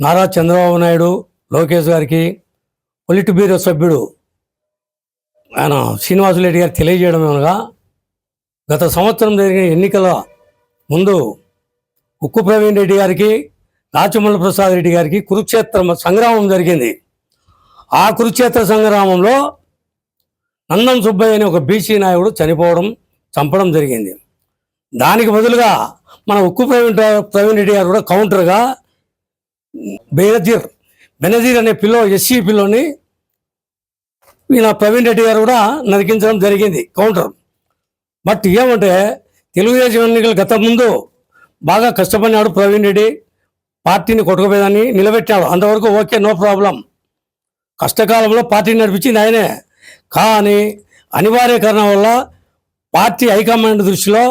నారా చంద్రబాబు నాయుడు లోకేష్ గారికి polit bureau సభ్యుడు ఆయన శ్రీనివాసులరెడ్డి గారు తెలియజేయడం అనగా గత సంవత్సరం జరిగిన ఎన్నికల ముందు ఉక్కు ప్రవీణ్ రెడ్డి గారికి రాచమల్ల ప్రసాద్ రెడ్డి గారికి కురుక్షేత్ర సంగ్రామం జరిగింది. ఆ కురుక్షేత్ర సంగ్రామంలో నందం సుబ్బయ్య అనే ఒక బీసీ నాయకుడు చనిపోవడం చంపడం జరిగింది. దానికి బదులుగా మన ఉక్కు ప్రవీణ్ ప్రవీణ్ రెడ్డి గారు కూడా కౌంటర్గా బెనజీర్ బెనజీర్ అనే పిల్లో ఎస్సీ పిల్లోని ఈయన ప్రవీణ్ రెడ్డి గారు కూడా నరికించడం జరిగింది కౌంటర్. బట్ ఏమంటే తెలుగుదేశం ఎన్నికలు గత ముందు బాగా కష్టపడినాడు ప్రవీణ్ రెడ్డి. పార్టీని కొట్టుకుపోయేదాన్ని నిలబెట్టాడు అంతవరకు ఓకే నో ప్రాబ్లం. కష్టకాలంలో పార్టీని నడిపించింది ఆయనే. కానీ అనివార్య కారణం వల్ల పార్టీ హైకమాండ్ దృష్టిలో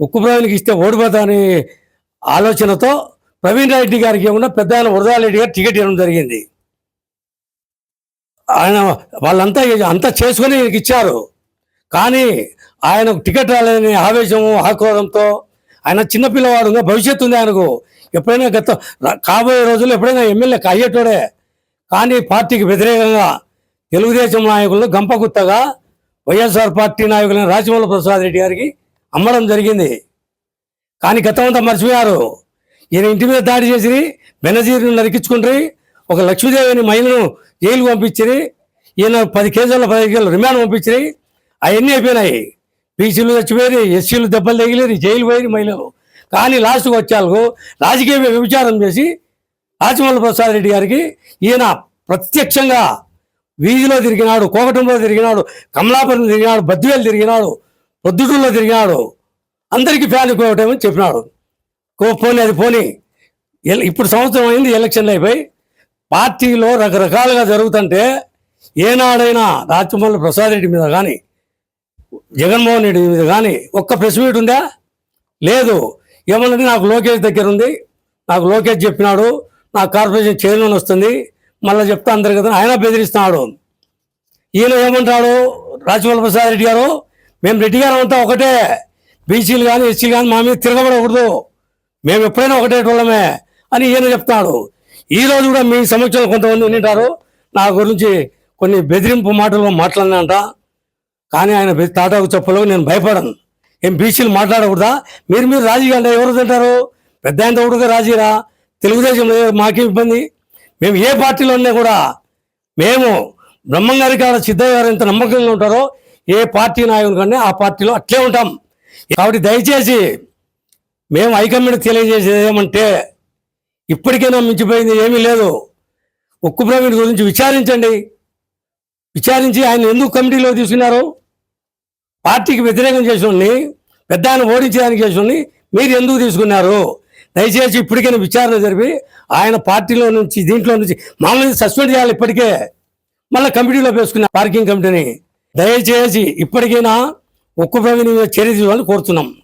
ఉక్కు ప్రవీణ్కి ఇస్తే ఓడిపోతా ఆలోచనతో ప్రవీణ్ రెడ్డి గారికి ఏమన్నా పెద్ద ఆయన వరదారెడ్డి గారు టికెట్ ఇవ్వడం జరిగింది. ఆయన వాళ్ళంతా అంతా చేసుకొని ఈయనకి ఇచ్చారు. కానీ ఆయనకు టికెట్ రాలేదని ఆవేశము ఆక్రోధంతో ఆయన చిన్నపిల్లవాడు భవిష్యత్తు ఉంది ఆయనకు. ఎప్పుడైనా గత కాబోయే రోజుల్లో ఎప్పుడైనా ఎమ్మెల్యే అయ్యేటోడే. కానీ పార్టీకి వ్యతిరేకంగా తెలుగుదేశం నాయకులను గంపగుత్తగా వైఎస్ఆర్ పార్టీ నాయకులైన రాజమౌళి ప్రసాద్ రెడ్డి గారికి అమ్మడం జరిగింది. కానీ గతమంతా మర్చిపోయారు. ఈయన ఇంటి మీద దాడి చేసి బెనజీరుని నరికించుకుంటారు ఒక లక్ష్మీదేవి అనే మహిళను జైలు పంపించి ఈయన పది కేజీల పది కేజీలు రిమాండ్ పంపించి అవన్నీ అయిపోయినాయి. బీసీలు చచ్చిపోయి ఎస్సీలు దెబ్బలు తగిలేరు జైలు పోయి మహిళలు. కానీ లాస్ట్కి వచ్చేందుకు రాజకీయ విచారం చేసి రాజమౌళి ప్రసాద్ రెడ్డి గారికి ఈయన ప్రత్యక్షంగా వీధిలో తిరిగినాడు కోకటంలో తిరిగినాడు కమలాపురం తిరిగినాడు బద్దివేలు తిరిగినాడు పొద్దుటూరులో తిరిగినాడు. అందరికీ ఫ్యాన్ ఎక్కువటమని చెప్పినాడు. కో- పోనీ అది పోనీ. ఇప్పుడు సంవత్సరం అయింది ఎలక్షన్లు అయిపోయి. పార్టీలో రకరకాలుగా జరుగుతుంటే ఏనాడైనా రాచమల్లి ప్రసాద్ రెడ్డి మీద కానీ జగన్మోహన్ రెడ్డి మీద కానీ ఒక్క ప్రెస్ మీట్ ఉందా? లేదు. ఏమన్నది నాకు లోకేష్ దగ్గర ఉంది. నాకు లోకేష్ చెప్పినాడు. నాకు కార్పొరేషన్ చైర్మన్ వస్తుంది. మళ్ళీ చెప్తా అందరు కదా ఆయన బెదిరిస్తున్నాడు. ఈయన ఏమంటాడు? రాజమౌళి ప్రసాద్ రెడ్డి గారు మేము రెడ్డి గారు అంతా ఒకటే. బీసీలు కానీ ఎస్సీలు కానీ మా మీద తిరగబడకూడదు. మేము ఎప్పుడైనా ఒకటే వాళ్ళమే అని ఈయన చెప్తాడు. ఈ రోజు కూడా మీ సమక్షంలో కొంతమంది వింటారు నా గురించి కొన్ని బెదిరింపు మాటలు మాట్లాడినంట కానీ ఆయన బె- తాటాకు నేను భయపడను. ఏం బీసీలు మాట్లాడకూడదా? మీరు మీరు రాజీ అంటే ఎవరు తింటారు? పెద్ద ఆయన తోడుగా రాజీరా? తెలుగుదేశం మాకే ఇబ్బంది? మేము ఏ పార్టీలో ఉన్నా కూడా మేము బ్రహ్మంగారి కాడ సిద్ధయ్య గారు ఎంత నమ్మకంగా ఉంటారో ఏ పార్టీ నాయకుడు కానీ ఆ పార్టీలో అట్లే ఉంటాం. కాబట్టి దయచేసి మేము హైకమాండ్ తెలియజేసేది ఏమంటే ఇప్పటికైనా మించిపోయింది ఏమీ లేదు. ఉక్కు ప్రవీణ్ గురించి విచారించండి. విచారించి ఆయన ఎందుకు కమిటీలో తీసుకున్నారు? పార్టీకి వ్యతిరేకం చేసి పెద్ద ఆయన ఓడించడానికి చేసి మీరు ఎందుకు తీసుకున్నారు? దయచేసి ఇప్పటికైనా విచారణ జరిపి ఆయన పార్టీలో నుంచి దీంట్లో నుంచి మామూలుగా సస్పెండ్ చేయాలి ఇప్పటికే. మళ్ళీ కమిటీలో వేసుకున్న పార్కింగ్ కమిటీని. దయచేసి ఇప్పటికైనా ఉక్కు ప్రవీణ్ చర్య తీసుకోవాలని కోరుతున్నాం.